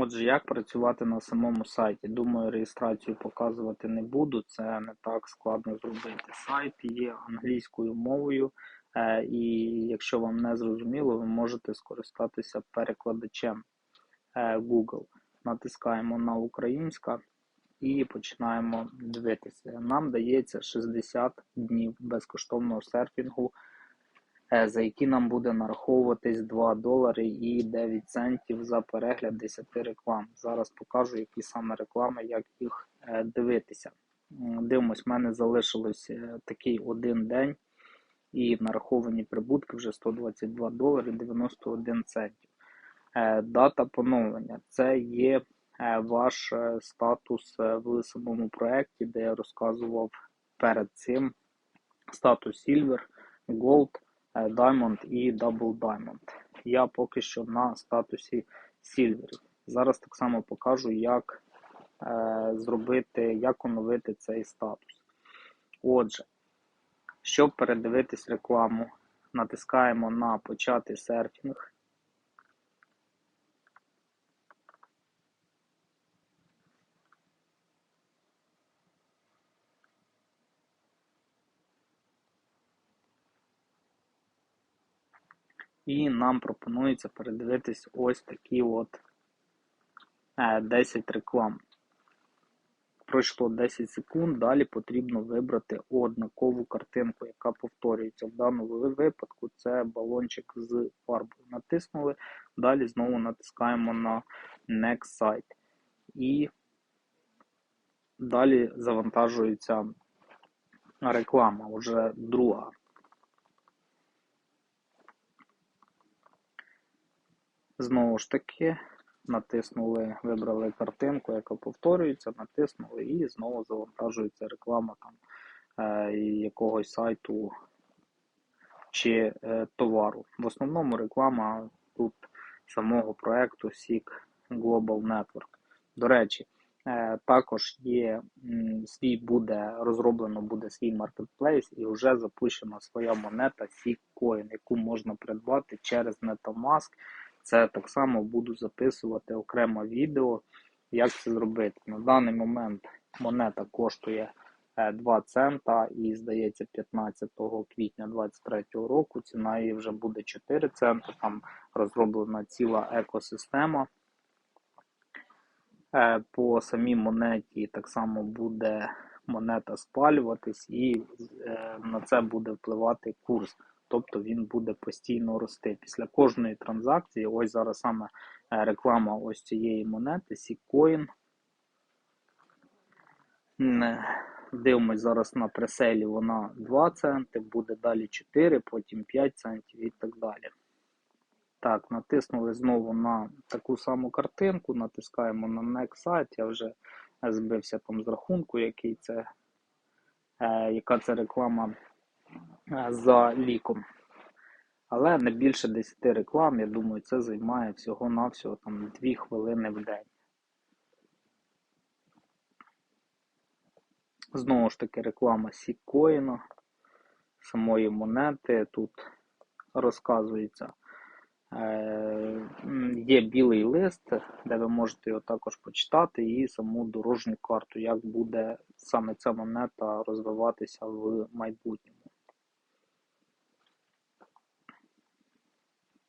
Отже, як працювати на самому сайті? Думаю, реєстрацію показувати не буду, це не так складно зробити. Сайт є англійською мовою, е, і якщо вам не зрозуміло, ви можете скористатися перекладачем е, Google. Натискаємо на українська і починаємо дивитися. Нам дається 60 днів безкоштовного серфінгу. Е, за які нам буде нараховуватись 2 долари і 9 центів за перегляд 10 реклам. Зараз покажу, які саме реклами, як їх е, дивитися. Дивимось, в мене залишилось е, такий один день, і нараховані прибутки вже 122 долари 91 центів. Дата поновлення це є ваш статус в самому проєкті, де я розказував перед цим статус Silver, Gold. Е, Diamond і Double Diamond. Я поки що на статусі Silver. Зараз так само покажу, як е, зробити, як оновити цей статус. Отже, щоб передивитись рекламу, натискаємо на почати серфінг. І нам пропонується передивитись ось такі от 10 е, реклам. Пройшло 10 секунд, далі потрібно вибрати однакову картинку, яка повторюється. В даному випадку це балончик з фарбою. Натиснули, далі знову натискаємо на Next Site. І далі завантажується реклама, вже друга. Знову ж таки, натиснули, вибрали картинку, яка повторюється, натиснули і знову завантажується реклама там е, якогось сайту чи е, товару. В основному реклама тут самого проекту SIG Global Network. До речі, е, також є свій буде розроблено буде свій маркетплейс і вже запущена своя монета SIG яку можна придбати через Metamask. Це так само буду записувати окремо відео, як це зробити. На даний момент монета коштує 2 е, цента і, здається, 15 квітня 2023 року ціна її вже буде 4 цента. Там розроблена ціла екосистема. Е, по самій монеті так само буде монета спалюватись, і е, на це буде впливати курс тобто він буде постійно рости. Після кожної транзакції, ось зараз саме е, реклама ось цієї монети, Siccoin. Дивимось зараз на преселі, вона 2 центи, буде далі 4, потім 5 центів і так далі. Так, натиснули знову на таку саму картинку, натискаємо на Next Site, я вже збився там з рахунку, який це, е, яка це реклама Е, за ліком. Але не більше 10 реклам, я думаю, це займає всього-навсього там 2 хвилини в день. Знову ж таки, реклама Сікоїна, самої монети. Тут розказується, е, є білий лист, де ви можете його також почитати, і саму дорожню карту, як буде саме ця монета розвиватися в майбутньому.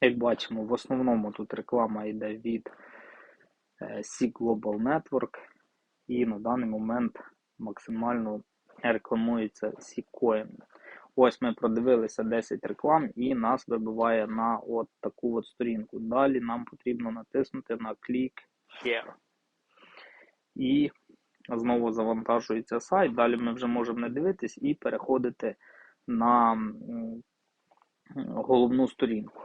Як бачимо, в основному тут реклама йде від Sea Global Network, і на даний момент максимально рекламується Seacoin. Ось ми продивилися 10 реклам і нас вибиває на от таку от сторінку. Далі нам потрібно натиснути на Click Here. І знову завантажується сайт. Далі ми вже можемо не дивитись і переходити на головну сторінку.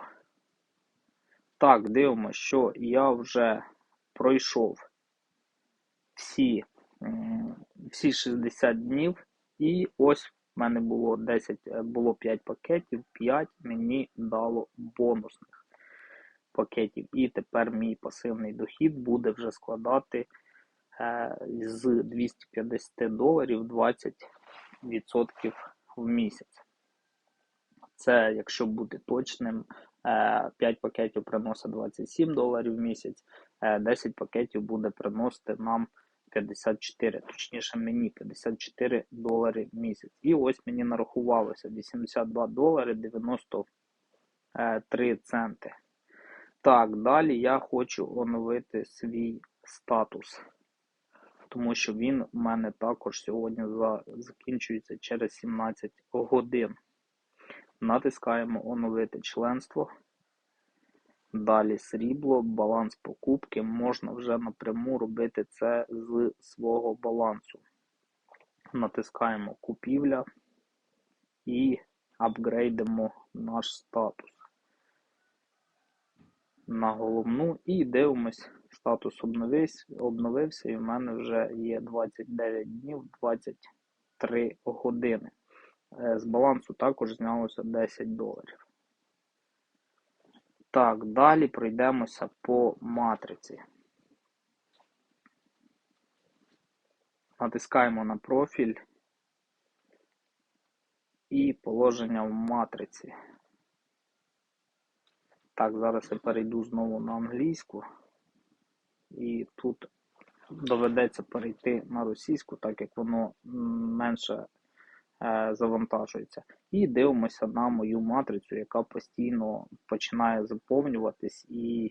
Так, дивимося, що я вже пройшов всі всі 60 днів, і ось в мене було 10, е, було 5 пакетів, 5 мені дало бонусних пакетів. І тепер мій пасивний дохід буде вже складати е, з 250 доларів 20% в місяць. Це, якщо бути точним, 5 пакетів приносить 27 доларів в місяць, е, 10 пакетів буде приносити нам 54, точніше мені 54 долари в місяць. І ось мені нарахувалося 82 долари 93 центи. Так, далі я хочу оновити свій статус, тому що він у мене також сьогодні закінчується через 17 годин. Натискаємо оновити членство. Далі срібло, баланс покупки. Можна вже напряму робити це з свого балансу. Натискаємо купівля і апгрейдимо наш статус на головну і дивимось, статус обновився, і в мене вже є 29 днів 23 години. Е, З балансу також знялося 10 доларів. Так, далі пройдемося по матриці. Натискаємо на профіль і положення в матриці. Так, зараз я перейду знову на англійську. І тут доведеться перейти на російську, так як воно менше завантажується. І дивимося на мою матрицю, яка постійно починає заповнюватись, і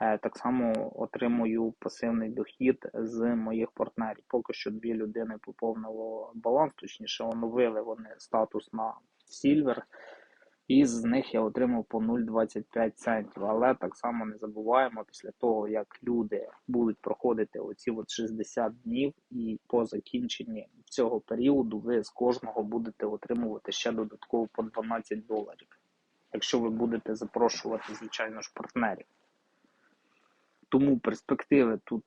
е, так само отримую пасивний дохід з моїх партнерів. Поки що дві людини поповнили баланс, точніше, оновили вони статус на Silver. І з них я отримав по 0,25 центів. Але так само не забуваємо після того, як люди будуть проходити оці от 60 днів, і по закінченні цього періоду ви з кожного будете отримувати ще додатково по 12 доларів. Якщо ви будете запрошувати, звичайно ж, партнерів. Тому перспективи тут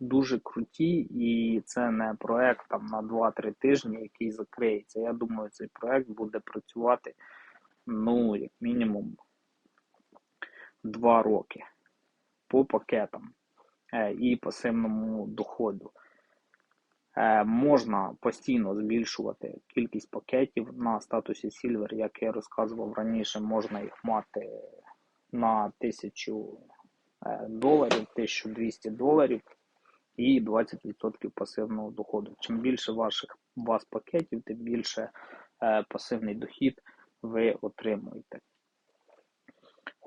дуже круті, і це не проект там на 2-3 тижні, який закриється. Я думаю, цей проект буде працювати ну, як мінімум 2 роки по пакетам е, і пасивному доходу. Е, Можна постійно збільшувати кількість пакетів на статусі Silver, як я розказував раніше, можна їх мати на 1000 е, доларів, 1200 доларів і 20% пасивного доходу. Чим більше ваших вас пакетів, тим більше пасивний дохід ви отримуєте.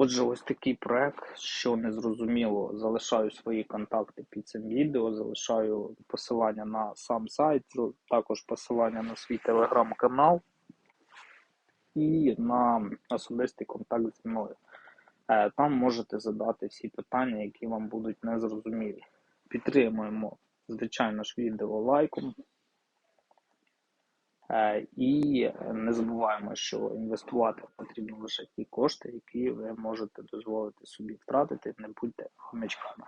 Отже, ось такий проект, що не зрозуміло, залишаю свої контакти під цим відео, залишаю посилання на сам сайт, також посилання на свій телеграм-канал і на особистий контакт зі мною. Е, Там можете задати всі питання, які вам будуть незрозумілі. Підтримуємо, звичайно ж, відео лайком. Е, І не забуваємо, що інвестувати потрібно лише ті кошти, які ви можете дозволити собі втратити. Не будьте хомячками.